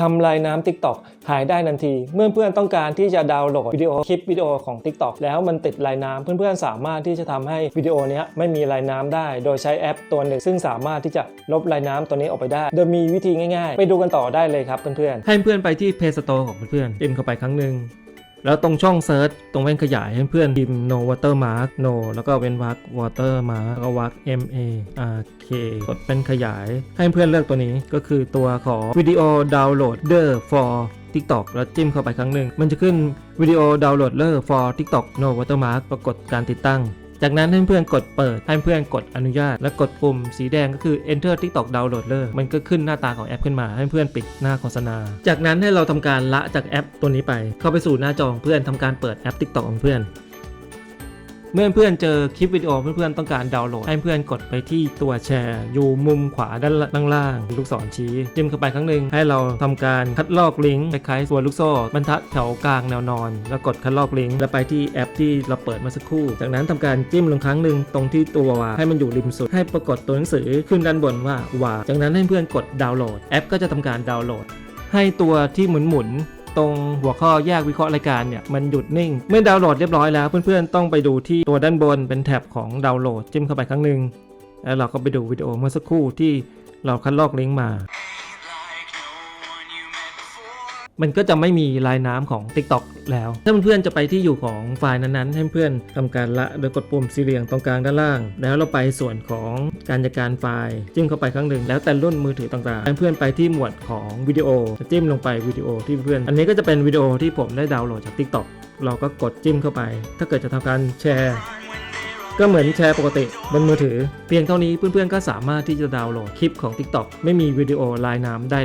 ทำลายน้ำ TikTok หายได้ทันที เมื่อเพื่อนต้องการที่จะดาวน์โหลดวิดีโอคลิปวิดีโอของ TikTok แล้วมันติดลายน้ำเพื่อนๆ สามารถที่จะทำให้วิดีโอนี้ไม่มีลายน้ำได้ โดยใช้แอปตัวหนึ่งซึ่งสามารถที่จะลบลายน้ำตัวนี้ออกไปได้ โดยมีวิธีง่ายๆ ไปดูกันต่อได้เลยครับเพื่อนๆให้เพื่อนไปที่ Play Store ของเพื่อนๆพิมพ์เข้าไปครั้งหนึ่ง แล้วตรงช่องเซิร์ชตรงแว่นขยายให้เพื่อนพิมพ์ no watermark no แล้วก็เว้นวรรค watermark แล้วก็วรรค m a r k กดเป็นขยายให้เพื่อนเลือกตัวนี้ก็คือตัวของวิดีโอดาวน์โหลดเดอร์ for TikTok แล้วจิ้มเข้าไปครั้งหนึ่ง มันจะขึ้นวิดีโอดาวน์โหลดเดอร์ for TikTok no watermark ปรากฏการติดตั้ง จากนั้นให้เพื่อนกดเปิดให้เพื่อนกดอนุญาต และกดปุ่มสีแดงก็คือ enter TikTok downloader มันก็ขึ้นหน้าตาของแอปขึ้นมา ให้เพื่อนปิดหน้าโฆษณา จากนั้นให้เราทำการละจากแอปตัวนี้ไป เข้าไปสู่หน้าจอของเพื่อนทำการเปิดแอป TikTok ของเพื่อน เมื่อเพื่อนเจอคลิปวิดีโอเพื่อนๆต้องการดาวน์โหลด ให้เพื่อนกดไปที่ตัวแชร์ อยู่มุมขวาด้านล่างลูกศรชี้จิ้มเข้าไปครั้งหนึ่งให้เราทำการคัดลอกลิงก์คล้ายๆตัวลูกโซ่บรรทัดแถวกลางแนวนอน แล้วกดคัดลอกลิงก์แล้วไปที่แอปที่เราเปิดมาสักครู่ จากนั้นทำการจิ้มลงครั้งหนึ่งตรงที่ตัววาให้มันอยู่ริมสุด ให้ปรากฏตัวหนังสือขึ้นด้านบนว่าวาจากนั้นให้เพื่อนกดดาวน์โหลด แอปก็จะทำการดาวน์โหลด ให้ตัวที่หมุนหมุน ตรงหัวข้อแยกวิเคราะห์รายการเนี่ยมันหยุดนิ่ง เมื่อดาวน์โหลดเรียบร้อยแล้ว เพื่อนๆต้องไปดูที่ตัวด้านบนเป็นแท็บของดาวน์โหลดจิ้มเข้าไปครั้งหนึ่งแล้วเราก็ไปดูวิดีโอเมื่อสักครู่ที่เราคัดลอกลิงก์มา มันก็จะไม่มีลายน้ำของ TikTok แล้ว ถ้าเพื่อนๆจะไปที่อยู่ของไฟล์นั้นๆ ให้เพื่อนทำการละโดยกดปุ่มสี่เหลืองตรงกลางด้านล่าง แล้วเราไปส่วนของการจัดการไฟล์ จิ้มเข้าไปครั้งหนึ่งแล้วแต่รุ่นมือถือต่างๆให้เพื่อนไปที่หมวดของวิดีโอจิ้มลงไปวิดีโอที่เพื่อน อันนี้ก็จะเป็นวิดีโอที่ผมได้ดาวน์โหลดจาก TikTok เราก็กดจิ้มเข้าไป ถ้าเกิดจะทำการแชร์ก็เหมือนแชร์ปกติบนมือถือ เพียงเท่านี้เพื่อนๆก็สามารถที่จะดาวน์โหลดคลิปของ TikTok ไม่มีวิดีโอลายน้ำได้